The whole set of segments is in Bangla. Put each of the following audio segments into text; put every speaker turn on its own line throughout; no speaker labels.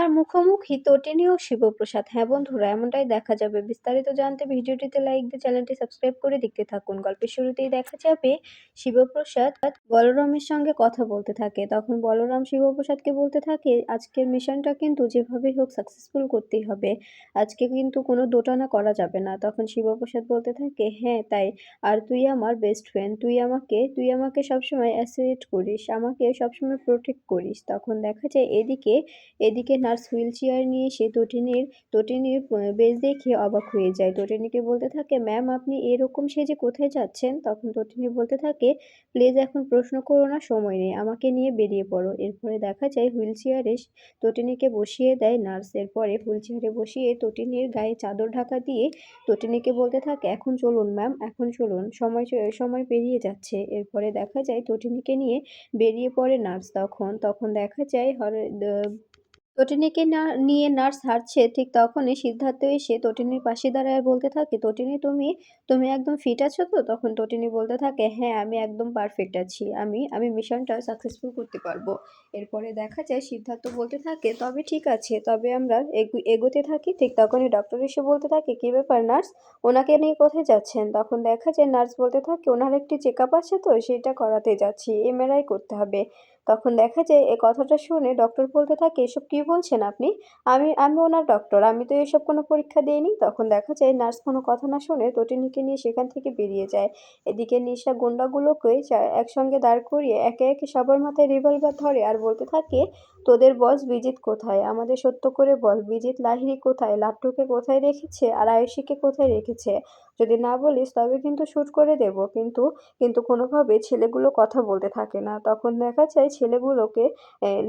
এবার মুখোমুখি তটিনী ও শিবপ্রসাদ। হ্যাঁ বন্ধুরা, এমনটাই দেখা যাবে। বিস্তারিত জানতে ভিডিওটিতে লাইক দিয়ে চ্যানেলটি সাবস্ক্রাইব করে দেখতে থাকুন। গল্পের শুরুতেই দেখা যাবে শিবপ্রসাদ বলরামের সঙ্গে কথা বলতে থাকে। তখন বলরাম শিবপ্রসাদকে বলতে থাকে, আজকের মিশনটা কিন্তু যেভাবেই হোক সাকসেসফুল করতেই হবে। আজকে কিন্তু কোনো দোটানা করা যাবে না। তখন শিবপ্রসাদ বলতে থাকে হ্যাঁ তাই। আর তুই আমার বেস্ট ফ্রেন্ড তুই আমাকে তুই আমাকে সবসময় অ্যাসোসিয়েট করিস। আমাকে সবসময় প্রোটেক্ট করিস। তখন দেখা যায় এদিকে এদিকে নার্স হুইল চেয়ার নিয়ে এসে তটিনীর তটিনীর বেশ দেখে অবাক হয়ে যায়। তটিনীকে বলতে থাকে, ম্যাম, আপনি এরকম সেজে কোথায় যাচ্ছেন? তখন তটিনী বলতে থাকে, প্লিজ এখন প্রশ্ন করো না, সময় নেই, আমাকে নিয়ে বেরিয়ে পড়ো। এরপরে দেখা যায় হুইল চেয়ারে তটিনীকে বসিয়ে দেয় নার্স। এরপরে হুইল চেয়ারে বসিয়ে তটিনীর গায়ে চাদর ঢাকা দিয়ে তটিনীকে বলতে থাকে, এখন চলুন, ম্যাম, এখন চলুন, সময় সময় পেরিয়ে যাচ্ছে। এরপরে দেখা যায় তটিনীকে নিয়ে বেরিয়ে পড়ে নার্স তখন। তখন দেখা যায় হরে তটিনীকে না, নিয়ে নার্স হাঁটছে, ঠিক তখনই সিদ্ধার্থ এসে তটিনীর পাশে দাঁড়ায় বলতে থাকে, তটিনী, তুমি তুমি একদম ফিট আছো তো? তখন তটিনী বলতে থাকে হ্যাঁ আমি একদম পারফেক্ট আছি, আমি আমি মিশনটা সাকসেসফুল করতে পারব। এরপরে দেখা যায় সিদ্ধার্থ বলতে থাকে, তবে ঠিক আছে, তবে আমরা এগোতে থাকি। ঠিক তখনই ডক্টর এসে বলতে থাকে, কী ব্যাপার নার্স? ওনাকে নিয়ে কোথায় যাচ্ছেন? তখন দেখা যায় নার্স বলতে থাকে, ওনার একটি চেক আছে তো, সেটা করাতে যাচ্ছি এমআরআই করতে হবে। তখন দেখা যায় এ কথাটা শুনে ডক্টর বলতে থাকে, এসব কী বলছেন আপনি? আমি আমি ওনার ডক্টর আমি তো এসব কোনো পরীক্ষা দিইনি। তখন দেখা যায় নার্স কোনো কথা না শুনে তটিনীকে নিয়ে সেখান থেকে বেরিয়ে যায়। এদিকে নিশা গুন্ডাগুলোকে একসঙ্গে দাঁড় করিয়ে একে একে সবার মাথায় রিভলভার ধরে আর বলতে থাকে, তোদের বস বিজিত কোথায়? আমাদের সত্য করে বল, বিজিত লাহিরি কোথায়? লাট্টুকে কোথায় রেখেছে? আর আয়ুষীকে কোথায় রেখেছে? যদি না বলিস তবে কিন্তু শ্যুট করে দেব। কিন্তু কিন্তু কোনোভাবে ছেলেগুলো কথা বলতে থাকে না। তখন দেখা যায় ছেলেগুলোকে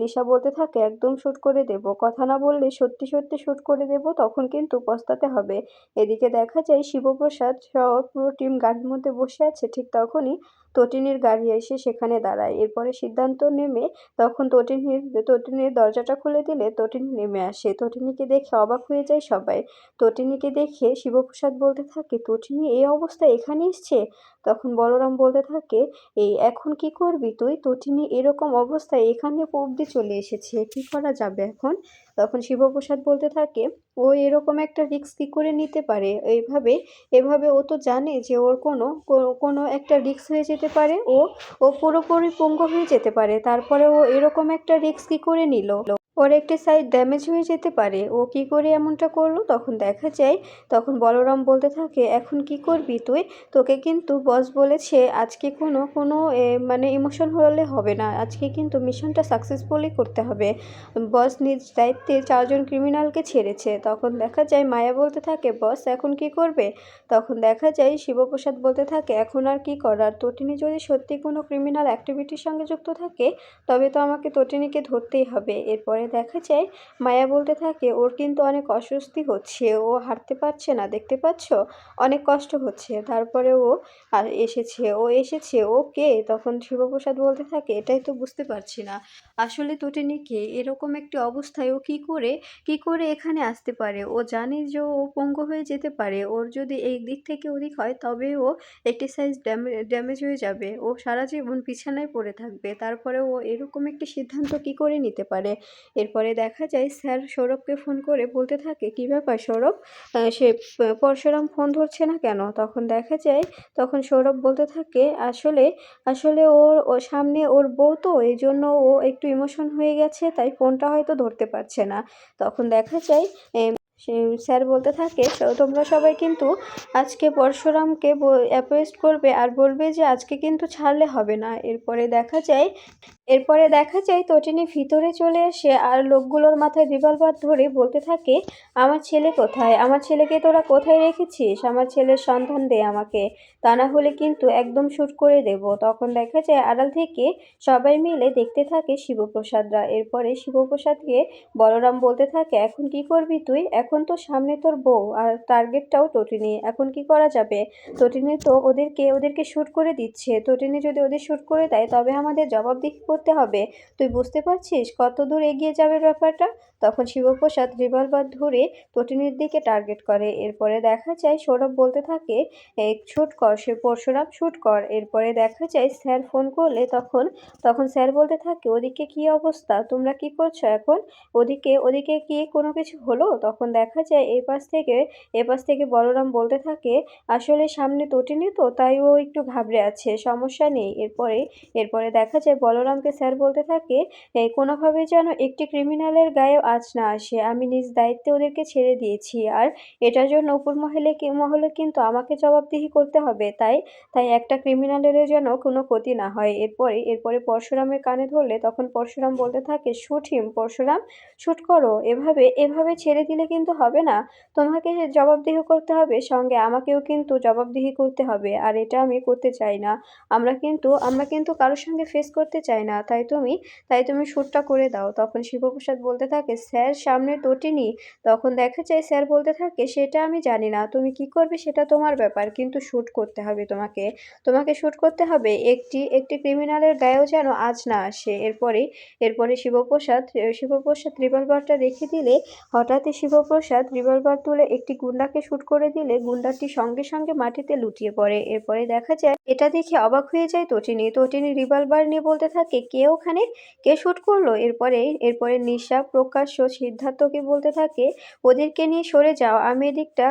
লিসা বলতে থাকে, একদম শ্যুট করে দেব। কথা না বললে সত্যি সত্যি শ্যুট করে দেব, তখন কিন্তু পস্তাতে হবে। এদিকে দেখা যায় শিবপ্রসাদ সহ পুরো টিম গাড়ির মধ্যে বসে আছে, ঠিক তখনই তটিনীর গাড়ি এসে সেখানে দাঁড়ায়। এরপরে সিদ্ধান্ত নেমে তখন তটিনীর তটিনীর দরজাটা খুলে দিলে তটিনী নেমে আসে। তটিনীকে দেখে অবাক হয়ে যায় সবাই। তটিনীকে দেখে শিবপ্রসাদ বলতে থাকে, তটিনী, এই অবস্থায় এখানে এসছে? তখন বলরাম বলতে থাকে, এই এখন কি করবি তুই? তটিনী এরকম অবস্থায় এখানে অবধি চলে এসেছে, কি করা যাবে এখন? তখন শিবপ্রসাদ বলতে থাকে, ও এরকম একটা রিস্ক কী করে নিতে পারে? এইভাবে, এভাবে ও তো জানে যে ওর কোনো কোনো একটা রিস্ক হয়ে যেতে পারে। ও ও পুরোপুরি পঙ্গু হয়ে যেতে পারে। তারপরে ও এরকম একটা রিস্ক কী করে নিল? ওর একটি সাইড ড্যামেজ হয়ে যেতে পারে। ও কি করে এমনটা করল? তখন দেখা যায়, তখন বলরাম বলতে থাকে, এখন কি করবি তুই? তোকে কিন্তু বস বলেছে, আজকে কোনো কোনো মানে ইমোশন হলে হবে না। আজকে কিন্তু মিশনটা সাকসেসফুলি করতে হবে। বস নিজ দায়িত্বে চারজন ক্রিমিনালকে ছেড়েছে। তখন দেখা যায়, মায়া বলতে থাকে বস এখন কি করবে? তখন দেখা যায়, শিবপ্রসাদ বলতে থাকে, এখন আর কি করার তটিনী যদি সত্যি কোনো ক্রিমিনাল অ্যাক্টিভিটির সঙ্গে যুক্ত থাকে, তবে তো আমাকে তটিনীকে ধরতেই হবে। এরপরে দেখা যায়, মায়া বলতে থাকে, ওর কিন্তু অনেক অস্বস্তি হচ্ছে, ও হাঁটতে পারছে না, দেখতে পাচ্ছ? অনেক কষ্ট হচ্ছে। তারপরে ও এসেছে ও এসেছে, ও কে? তখন শিবপ্রসাদ বলতে থাকে, এটাই তো বুঝতে পারছি না। আসলে তটিনী কে? এরকম একটি অবস্থায় ও কী করে, কি করে এখানে আসতে পারে? ও জানে যে ও পঙ্গু হয়ে যেতে পারে। ওর যদি এই দিক থেকে ওদিক হয়, তবে ও একটি সাইজ ড্যামেজ হয়ে যাবে। ও সারা জীবন বিছানায় পড়ে থাকবে। তারপরে ও এরকম একটি সিদ্ধান্ত কি করে নিতে পারে? এরপরে দেখা যায় স্যার সৌরভকে ফোন করে বলতে থাকে, কী ব্যাপার সৌরভ? সে পরশুরাম ফোন ধরছে না কেন? তখন দেখা যায়, তখন সৌরভ বলতে থাকে, আসলে আসলে ওর, ও সামনে ওর বউ তো এই জন্য ও একটু ইমোশন হয়ে গেছে, তাই ফোনটা হয়তো ধরতে পারছে না। তখন দেখা যায় স্যার বলতে থাকে তোমরা সবাই কিন্তু আজকে পরশুরামকে অ্যাপোয়েস্ট করবে আর বলবে যে, আজকে কিন্তু ছাড়লে হবে না। এরপরে দেখা যায় এরপরে দেখা যায় তটিনী ভিতরে চলে এসে আর লোকগুলোর মাথায় রিভলভার ধরে বলতে থাকে, আমার ছেলে কোথায়? আমার ছেলেকে তোরা কোথায় রেখেছিস? আমার ছেলের সন্ধান দে আমাকে। তা না হলে কিন্তু একদম শ্যুট করে দেব। তখন দেখা যায় আড়াল থেকে সবাই মিলে দেখতে থাকে শিবপ্রসাদরা। এরপরে শিবপ্রসাদকে বলরাম বলতে থাকে, এখন কি করবি তুই? এখন তো সামনে তোর বউ আর টার্গেটটাও তটিনী। এখন কি করা যাবে? তটিনী তো ওদেরকে ওদেরকে শ্যুট করে দিচ্ছে। তটিনী যদি ওদের শ্যুট করে দেয়, তবে আমাদের জবাবদিহি করতে হবে। তুই বুঝতে পারছিস কত দূর এগিয়ে যাবে ব্যাপারটা? তখন শিবপ্রসাদ রিভলভার ধরে তটিনীর দিকে টার্গেট করে। এরপরে দেখা যায়, সৌরভ বলতে থাকে শ্যুট কর, সে পরশুরাম শ্যুট কর। এরপরে দেখা যায়, স্যার ফোন করলে তখন তখন স্যার বলতে থাকে, ওদিকে কি অবস্থা? তোমরা কি করছ এখন? ওদিকে ওদিকে কি কোনো কিছু হলো? তখন দেখা যায় এই পাশ থেকে, এ পাশ থেকে বলরাম বলতে থাকে, আসলে সামনে তটিনী তো, তাই ও একটু ঘাবড়ে আছে, সমস্যা নেই। এরপরে এরপরে দেখা যায়, বলরামকে স্যার বলতে থাকে কোনোভাবে যেন একটি ক্রিমিনালের গায়ে আঁচ না আসে। আমি নিজ দায়িত্বে ওদেরকে ছেড়ে দিয়েছি। আর এটার জন্য উপর মহলে মহলে কিন্তু আমাকে জবাবদিহি করতে হবে, তাই তাই একটা ক্রিমিনালের যেন কোনো ক্ষতি না হয়। এরপরে এরপরে পরশুরামের কানে ধরলে তখন পরশুরাম বলতে থাকে শুট হিম পরশুরাম শ্যুট করো। এভাবে এভাবে ছেড়ে দিলে কিন্তু হবে না। তোমাকে জবাবদিহি করতে হবে, সঙ্গে আমাকেও কিন্তু জবাবদিহি করতে হবে। আর এটা আমি করতে চাই না। আমরা কিন্তু আমরা কিন্তু কারোর সঙ্গে ফেস করতে চাই না। তাই তুমি তাই তুমি শ্যুটটা করে দাও। তখন শিবপ্রসাদ বলতে থাকে স্যার সামনে তটিনি। তখন দেখা যায় স্যার বলতে থাকে, সেটা আমি জানি না। তুমি কি করবে সেটা তোমার ব্যাপার, কিন্তু শ্যুট করতে হবে তোমাকে। তোমাকে শ্যুট করতে হবে একটি একটি ক্রিমিনালের গায়েও যেন আজ না আসে। এরপরে এরপরে শিবপ্রসাদ শিবপ্রসাদ রিভলভারটা রেখে দিলে, হঠাৎই শিবপ্রসাদ রিভলভার তুলে একটি গুন্ডাকে শ্যুট করে দিলে, গুন্ডাটি সঙ্গে সঙ্গে মাটিতে লুটিয়ে পড়ে। এরপরে দেখা যায়, এটা দেখে অবাক হয়ে যায় তটিনী। তটিনী রিভলভার নিয়ে বলতে থাকে, কে ওখানে? কে শ্যুট করল? এরপরে এরপরে নিশা প্রকাশ্য সিদ্ধার্থকে বলতে থাকে, ওদেরকে নিয়ে সরে যাও, আমি এদিকটা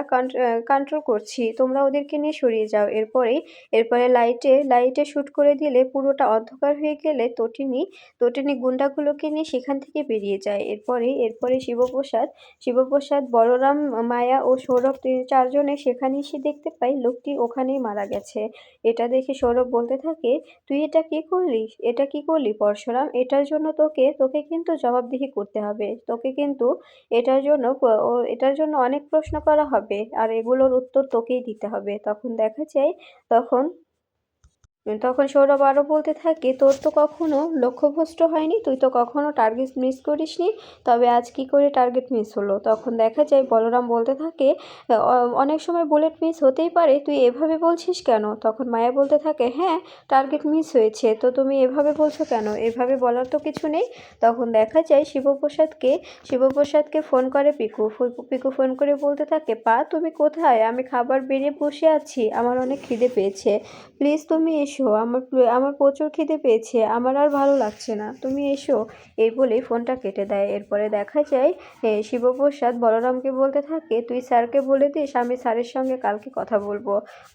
কন্ট্রোল করছি, তোমরা ওদেরকে নিয়ে সরিয়ে যাও। এরপরে এরপরে লাইটে লাইটে শ্যুট করে দিলে পুরোটা অন্ধকার হয়ে গেলে তটিনী তটিনী গুন্ডাগুলোকে নিয়ে সেখান থেকে বেরিয়ে যায়। এরপরে এরপরে শিবপ্রসাদ শিবপ্রসাদ, বলরাম, মায়া ও সৌরভ চারজনে সেখানে এসে দেখতে পাই লোকটি ওখানেই মারা গেছে। এটা দেখে সৌরভ বলতে থাকে, তুই এটা কি করলি? এটা কি করলি পরশুরাম? এটার জন্য তোকে তোকে কিন্তু জবাবদিহি করতে হবে। তোকে কিন্তু এটার জন্য এটার জন্য অনেক প্রশ্ন করা হবে। আর এগুলোর উত্তর তোকেই দিতে হবে। তখন দেখা যায়, তখন তখন সৌরভ আরও বলতে থাকে, তোর তো কখনো লক্ষ্যভ্রষ্ট হয়নি, তুই তো কখনো টার্গেট মিস করিসনি, তবে আজ কি করে টার্গেট মিস হলো? তখন দেখা যায় বলরাম বলতে থাকে অনেক সময় বুলেট মিস হতেই পারে, তুই এভাবে বলছিস কেন? তখন মায়া বলতে থাকে হ্যাঁ টার্গেট মিস হয়েছে, তো তুমি এভাবে বলছো কেন? এভাবে বলার তো কিছু নেই। তখন দেখা যায় শিবপ্রসাদকে শিবপ্রসাদকে ফোন করে পিকু পিকু ফোন করে বলতে থাকে, পা, তুমি কোথায়? আমি খাবার বেরিয়ে বসে আছি, আমার অনেক খিদে পেয়েছে। প্লিজ তুমি এসো। আমার আমার প্রচুর খিদে পেয়েছে, আমার আর ভালো লাগছে না। তুমি এসো। এই বলে ফোনটা কেটে দেয়। এরপরে দেখা যায় শিবপ্রসাদ বলরামকে বলতে থাকে, তুই স্যারকে বলে দিস, আমি স্যারের সঙ্গে কালকে কথা বলব।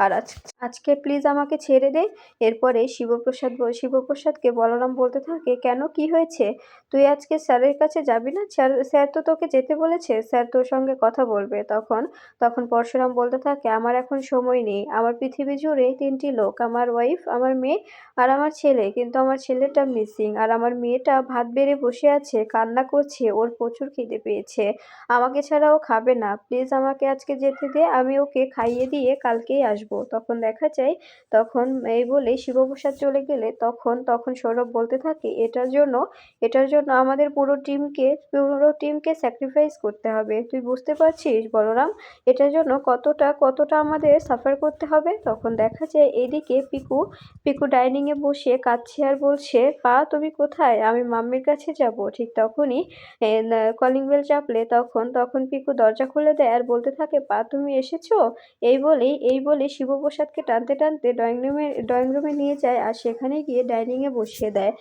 আর আজ, আজকে প্লিজ আমাকে ছেড়ে দে। এরপরে শিবপ্রসাদ শিবপ্রসাদকে বলরাম বলতে থাকে, কেন? কি হয়েছে? তুই আজকে স্যারের কাছে যাবি না? স্যার স্যার তো তোকে যেতে বলেছে, স্যার তোর সঙ্গে কথা বলবে। তখন তখন পরশুরাম বলতে থাকে, আমার এখন সময় নেই। আমার পৃথিবী জুড়ে তিনটি লোক, আমার ওয়াইফ আমার মেয়ে আর আমার ছেলে, কিন্তু আমার ছেলেটা মিসিং আর আমার মেয়েটা ভাত বেড়ে বসে আছে, কান্না করছে, ওর প্রচুর খিদে পেয়েছে। আমাকে ছাড়া ও খাবে না। প্লিজ আমাকে আজকে যেতে দে, আমি ওকে খাইয়ে দিয়ে কালকেই আসব। তখন দেখা যায়, তখন এই বলে শিবপ্রসাদ চলে গেলে তখন তখন সৌরভ বলতে থাকে, এটার জন্য এটার জন্য আমাদের পুরো টিমকে পুরো টিমকে স্যাক্রিফাইস করতে হবে। তুই বুঝতে পারছিস, বলরাম? এটার জন্য কতটা কতটা আমাদের সাফার করতে হবে? তখন দেখা যায়, এদিকে পিকু পিকু ডাইনিংয়ে বসে কাঁদছে আর বলছে, পা, তুমি কোথায়? আমি মাম্মির কাছে যাব। ঠিক তখনই কলিং বেল চাপলে তখন তখন পিকু দরজা খুলে দেয় আর বলতে থাকে, পা, তুমি এসেছ? এই বলেই, এই বলে শিবপ্রসাদকে টানতে টানতে ড্রয়িং রুমে ড্রয়িং রুমে নিয়ে যায় আর সেখানে গিয়ে ডাইনিংয়ে বসিয়ে দেয়।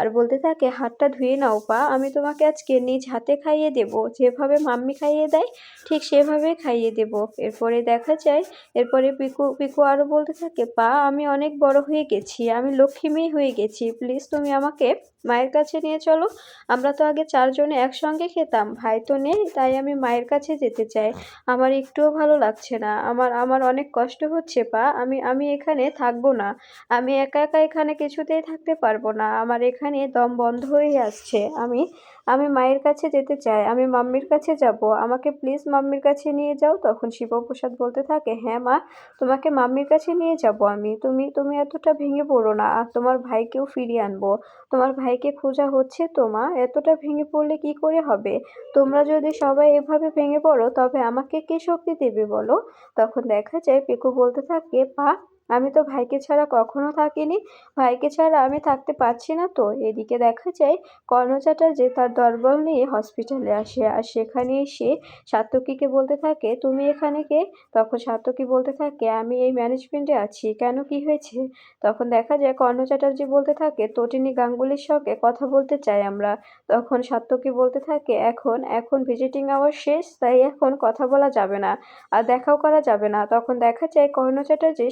আর বলতে থাকে, হাতটা ধুয়ে নাও, পা, আমি তোমাকে আজকে নিজ হাতে খাইয়ে দেব। যেভাবে মাম্মি খাইয়ে দেয়, ঠিক সেভাবে খাইয়ে দেব। এরপরে দেখা যায়, এরপরে পিকু পিকু আরও বলতে থাকে, পা, আমি অনেক বড় হয়ে গেছি আমি লক্ষ্মী মেয়ে হয়ে গেছি প্লিজ তুমি আমাকে মায়ের কাছে নিয়ে চলো। আমরা তো আগে চারজনে একসঙ্গে খেতাম। ভাই তো নেই, তাই আমি মায়ের কাছে যেতে চাই। আমার একটুও ভালো লাগছে না। আমার আমার অনেক কষ্ট হচ্ছে, পা। আমি আমি এখানে থাকব না। আমি একা একা এখানে কিছুতেই থাকতে পারব না। আমার এখানে দম বন্ধ হয়ে আসছে। আমি আমি মায়ের কাছে যেতে চাই। আমি মাম্মির কাছে যাব। আমাকে প্লিজ মাম্মির কাছে নিয়ে যাও। তখন শিবপ্রসাদ বলতে থাকে হ্যাঁ মা, তোমাকে মাম্মির কাছে নিয়ে যাব আমি। তুমি তুমি এতটা ভেঙে পড়ো না। আর তোমার ভাইকেও ফিরিয়ে আনব। তোমার ভাইকে খোঁজা হচ্ছে তোমা, এতটা ভেঙে পড়লে কি করে হবে? তোমরা যদি সবাই এভাবে ভেঙে পড়ো, তবে আমাকে কে শক্তি দেবে বলো? তখন দেখা যায় পিকু বলতে থাকে, পা আমি তো ভাইকে ছাড়া কখনো থাকিনি। ভাইকে ছাড়া আমি থাকতে পারছি না তো। এদিকে দেখা যায়, কর্ণ যে তার দরবল নিয়ে হসপিটালে আসে আর সেখানে এসে সাত্তকীকে বলতে থাকে, তুমি এখানে কে? তখন সাত্তকী বলতে থাকে, আমি এই ম্যানেজমেন্টে আছি। কেন? কি হয়েছে? তখন দেখা যায়, কর্ণ চ্যাটার্জি বলতে থাকে, তটিনী গাঙ্গুলির সঙ্গে কথা বলতে চাই আমরা। তখন সাত্তকী বলতে থাকে, এখন এখন ভিজিটিং আওয়ার শেষ, তাই এখন কথা বলা যাবে না। আর দেখাও করা যাবে না। তখন দেখা যায়, কর্ণ চ্যাটার্জি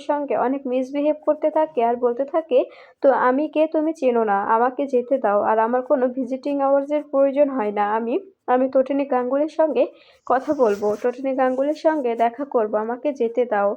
সাত্তকীর সঙ্গে অনেক মিসবিহেভ করতে থাকে আর বলতে থাকে, তো আমি কে? তুমি চেনো না। আমাকে যেতে দাও। আর আমার কোনো ভিজিটিং আওয়ার্সের প্রয়োজন হয় না। আমি আমি টোটেনি গাঙ্গুলির সঙ্গে কথা বলব। টোটেনি গাঙ্গুলির সঙ্গে দেখা করব। আমাকে যেতে দাও।